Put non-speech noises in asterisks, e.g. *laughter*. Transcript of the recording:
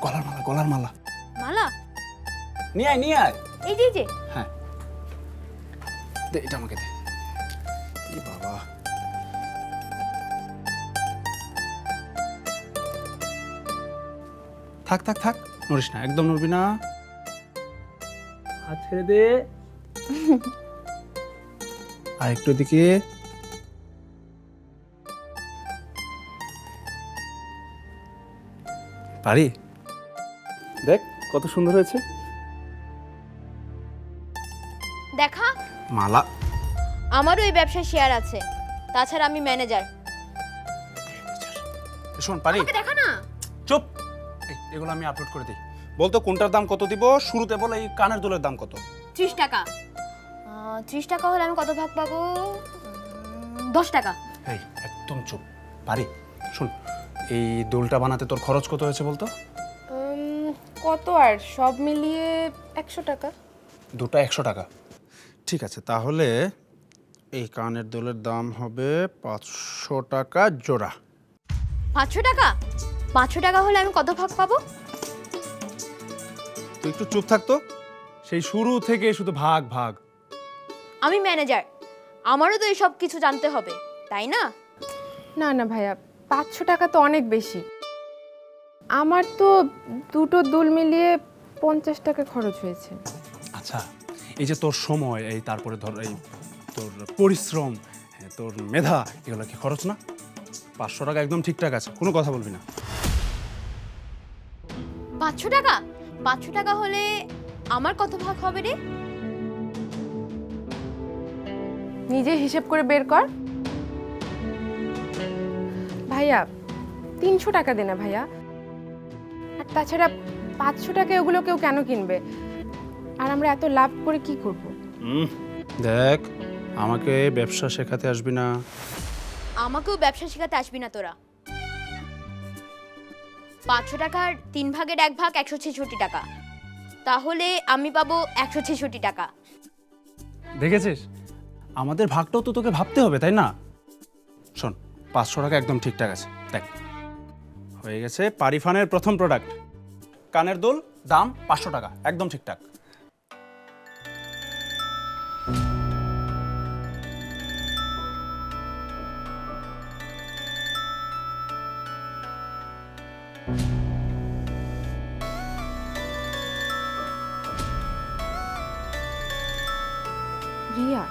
গলার মালা গলার মালা। মালা? নিয়ে আয় নিয়ে আয়। এই যে এই যে। হ্যাঁ। দে এটা আমাকে দে। এ বাবা। থাক থাক থাক নড়িস না একদম নড়বি না। হাত ছেড়ে দে। *laughs* আর একটু এদিকে। পারি? দেখ কত সুন্দর হয়েছে। দেখা। মালা। আমারও এই ব্যবসায় শেয়ার আছে। তাছাড়া আমি ম্যানেজার শোন পারি? দেখা না। চুপ। এগুলো আমি আপলোড করে দিই। বলতো কোনটার দাম কত দিব? শুরুতে বল এই কানের দুলের দাম কত? ত্রিশ টাকা। ত্রিশ টাকা হলে আমি কত ভাগ পাবো? দশ টাকা। এই একদম চুপ। পারি? শোন এই দোলটা বানাতে তোর খরচ কত হয়েছে বলতো? কত আর? সব মিলিয়ে একশো টাকা। দুটো একশো টাকা। ঠিক আছে তাহলে এই কানের দোলের দাম হবে পাঁচশো টাকা জোড়া। পাঁচশো টাকা? পাঁচশো টাকা হলে আমি কত ভাগ পাবো? তুই একটু চুপ থাকতো সেই শুরু থেকে শুধু ভাগ ভাগ। আমি ম্যানেজার আমারও তো এসব কিছু জানতে হবে তাই না? না না ভাইয়া পাঁচশো টাকা তো অনেক বেশি। আমার তো দুটো দুল মিলিয়ে পঞ্চাশ টাকা খরচ হয়েছে। আচ্ছা এই যে তোর সময় এই তারপরে ধর এই তোর পরিশ্রম হ্যাঁ, তোর মেধা এগুলো কি খরচ না? পাঁচশো টাকা একদম ঠিকঠাক আছে কোনো কথা বলবি না। পাঁচশো টাকা? পাঁচশো টাকা হলে আমার কত ভাগ হবে রে? নিজে হিসেব করে বের কর। ভাইয়া তিনশো টাকা দে না ভাইয়া। তাছাড়া পাঁচশো টাকা ওগুলো কেউ কেন কিনবে? আর আমরা এত লাভ করে কি করব। হুম, দেখ আমাকে ব্যবসা শেখাতে আসবি না। আমাকেও ব্যবসা শেখাতে আসবি না তোরা। পাঁচশো টাকার তিন ভাগের এক ভাগ একশো ছেষট্টি টাকা। তাহলে আমি পাবো একশো ছেষট্টি টাকা। দেখেছিস? আমাদের ভাগটাও তো তোকে ভাবতে হবে তাই না? শোন পাঁচশো টাকা একদম ঠিকঠাক আছে। দেখ হয়ে গেছে পারিফানের প্রথম প্রোডাক্ট কানের দোল দাম পাঁচশো টাকা একদম ঠিকঠাক। রিয়া